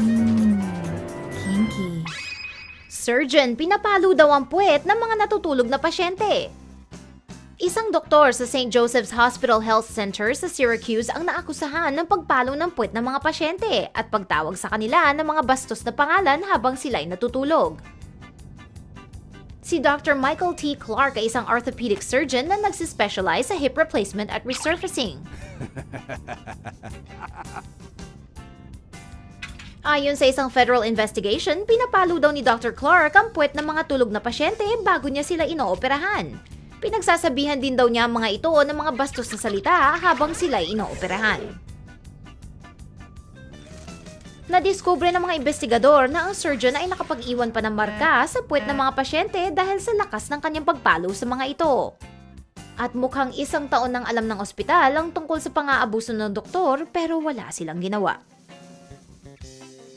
Hmm, kinky. Surgeon, pinapalo daw ang puwet ng mga natutulog na pasyente. Isang doktor sa St. Joseph's Hospital Health Center sa Syracuse ang naakusahan ng pagpalo ng puwet ng mga pasyente at pagtawag sa kanila ng mga bastos na pangalan habang sila'y natutulog. Si Dr. Michael T. Clark ay isang orthopedic surgeon na nagsispecialize sa hip replacement at resurfacing. Ayon sa isang federal investigation, pinapalo daw ni Dr. Clark ang puwet ng mga tulog na pasyente bago niya sila inooperahan. Pinagsasabihan din daw niya ang mga ito ng mga bastos na salita habang sila inooperahan. Nadiskubre ng mga investigador na ang surgeon ay nakapag-iwan pa ng marka sa puwet ng mga pasyente dahil sa lakas ng kanyang pagpalo sa mga ito. At mukhang isang taon ng alam ng ospital ang tungkol sa pang-aabuso ng doktor pero wala silang ginawa.